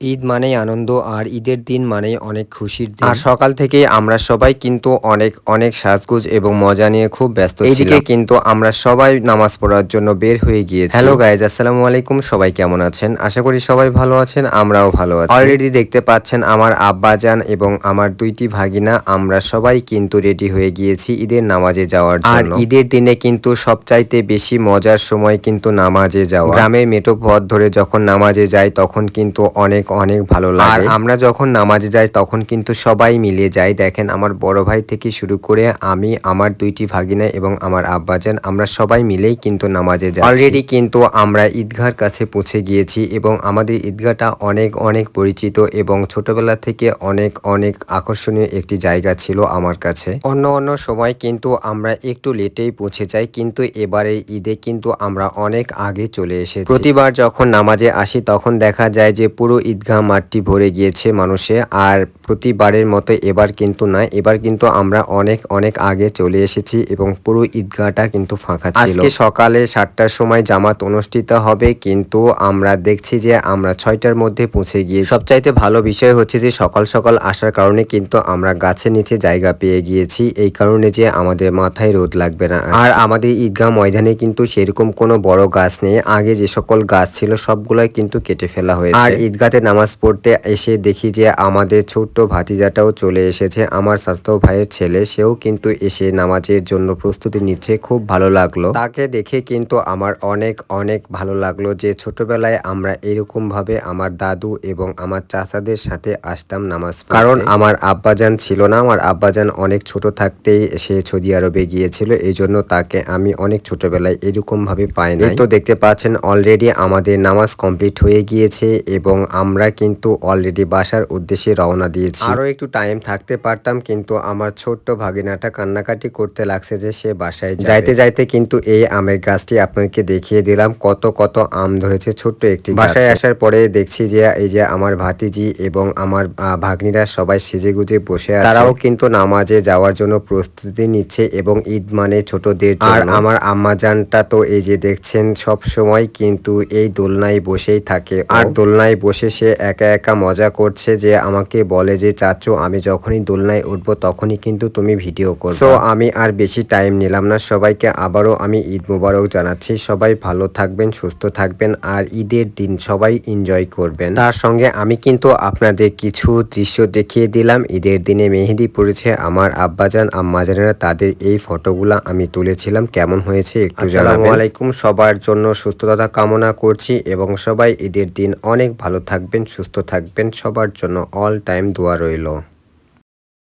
ঈদ মানেই আনন্দ আর ঈদের দিন মানেই অনেক খুশির দিন। আর সকাল থেকে আমরা সবাই কিন্তু অনেক অনেক সাজগুজ এবং মজা নিয়ে খুব ব্যস্ত এইদিকে কিন্তু আমরা সবাই নামাজ পড়ার জন্য বের হয়ে গিয়েছি। হ্যালো গাইজ আসসালামু আলাইকুম সবাই কেমন আছেন? আশা করি সবাই ভালো আছেন আমরাও ভালো আছি। অলরেডি দেখতে পাচ্ছেন আমার আব্বা আব্বাজান এবং আমার দুইটি ভাগিনা আমরা সবাই কিন্তু রেডি হয়ে গিয়েছি ঈদের নামাজে যাওয়ার জন্য। আর ঈদের দিনে কিন্তু সবচাইতে বেশি মজার সময় কিন্তু নামাজে যাওয়া। গ্রামের মেটো পথ ধরে যখন নামাজে যাই তখন কিন্তু অনেক অনেক ভালো লাগে। আর আমরা যখন নামাজে যাই তখন কিন্তু সবাই মিলে যাই। দেখেন আমার বড় ভাই থেকে শুরু করে আমি আমার দুইটি ভাগিনা এবং আমার আব্বাজান আমরা সবাই মিলেই কিন্তু নামাজে যাই অলরেডি কিন্তু আমরা ঈদগাহর কাছে পৌঁছে গিয়েছি এবং আমাদের ঈদগাহটা অনেক অনেক পরিচিত এবং ছোটবেলা থেকে অনেক অনেক আকর্ষণীয় একটি জায়গা ছিল আমার কাছে। অন্য অন্য সময় কিন্তু আমরা একটু লেটেই পৌঁছে যাই কিন্তু এবারে ঈদে কিন্তু আমরা অনেক আগে চলে এসেছি। প্রতিবার যখন নামাজে আসি তখন দেখা যায় যে পুরো ঈদগাহ মাঠটি ভরে গিয়েছে মানুষে। আর প্রতিবারের মতো এবার কিন্তু না এবার কিন্তু আমরা অনেক অনেক আগে চলে এসেছি এবং পুরো ঈদগাহটা কিন্তু ফাঁকা ছিল। আজকে সকালে সাতটার সময় জামাত অনুষ্ঠিত হবে কিন্তু আমরা দেখছি যে আমরা ছয়টার মধ্যে পৌঁছে গিয়ে সবচাইতে ভালো বিষয় হচ্ছে যে সকাল সকাল আসার কারণে কিন্তু আমরা গাছের নিচে জায়গা পেয়ে গিয়েছি এই কারণে যে আমাদের মাথায় রোদ লাগবে না। আর আমাদের ঈদগাহ ময়দানে কিন্তু সেরকম কোনো বড় গাছ নেই। আগে যে সকল গাছ ছিল সবগুলাই কিন্তু কেটে ফেলা হয়েছে। আর ঈদগাতে নামাজ পড়তে এসে দেখি যে আমাদের ছোট্ট ভাতিজাটাও চলে এসেছে। আমার স্বাস্থ্য ভাইয়ের ছেলে, সেও কিন্তু এসে নামাজের জন্য প্রস্তুতি নিচ্ছে। খুব ভালো লাগল। তাকে দেখে কিন্তু আমার অনেক অনেক ভালো লাগল যে ছোটবেলায় আমরা এরকম ভাবে আমার দাদু এবং আমার চাচাদের সাথে আসতাম নামাজ কারণ আমার আব্বাজান ছিল না। আমার আব্বাজান অনেক ছোট থাকতেই সে সৌদি আরবে গিয়েছিল। এই জন্য তাকে আমি অনেক ছোটবেলায় এরকম ভাবে পাই না তো দেখতে পাচ্ছেন অলরেডি আমাদের নামাজ কমপ্লিট হয়ে গিয়েছে এবং আমরা কিন্তু অলরেডি বাসার উদ্দেশ্যে রওনা দিয়েছি। আরও একটু টাইম থাকতে পারতাম কিন্তু আমার ছোট্ট ভাগিনাটা কান্নাকাটি করতে লাগছে যে সে বাসায় যাইতে যাইতে কিন্তু এই আমের গাছটি আপনাকে দেখিয়ে দিলাম কত কত আম ধরেছে ছোট্ট একটি বাসায় আসার পরে দেখছি যে এই যে আমার ভাতিজি এবং আমার ভাগ্নিরা সবাই সেজে গুজে বসে আছে। তারাও কিন্তু নামাজে যাওয়ার জন্য প্রস্তুতি নিচ্ছে এবং ঈদ মানে ছোটদের আর আমার আম্মাজানটা তো এই যে দেখছেন সব সময় কিন্তু এই দোলনায় বসেই থাকে। আর দোলনায় বসে সে একা একা মজা করছে যে আমাকে বলে যে চাচু আমি যখনই দোলনায় উঠবো তখনই কিন্তু তুমি ভিডিও করো তো আমি আর বেশি টাইম নিলাম না। সবাইকে আবারও আমি ঈদ মুবারক জানাচ্ছি। সবাই ভালো থাকবেন সুস্থ থাকবেন আর ঈদের দিন সবাই এনজয় করবেন। তার সঙ্গে আমি কিন্তু আপনাদের কিছু দৃশ্য দেখিয়ে দিলাম। ঈদের দিনে মেহেদি পড়েছে আমার আব্বাজান আম্মাজানেরা তাদের এই ফটোগুলা আমি তুলেছিলাম। কেমন হয়েছে একটু জানাব আলাইকুম। সবার জন্য সুস্থতা কামনা করছি এবং সবাই ঈদের দিন অনেক ভালো থাকবেন সুস্থ থাকবেন। সবার জন্য অল টাইম দোয়া রইল।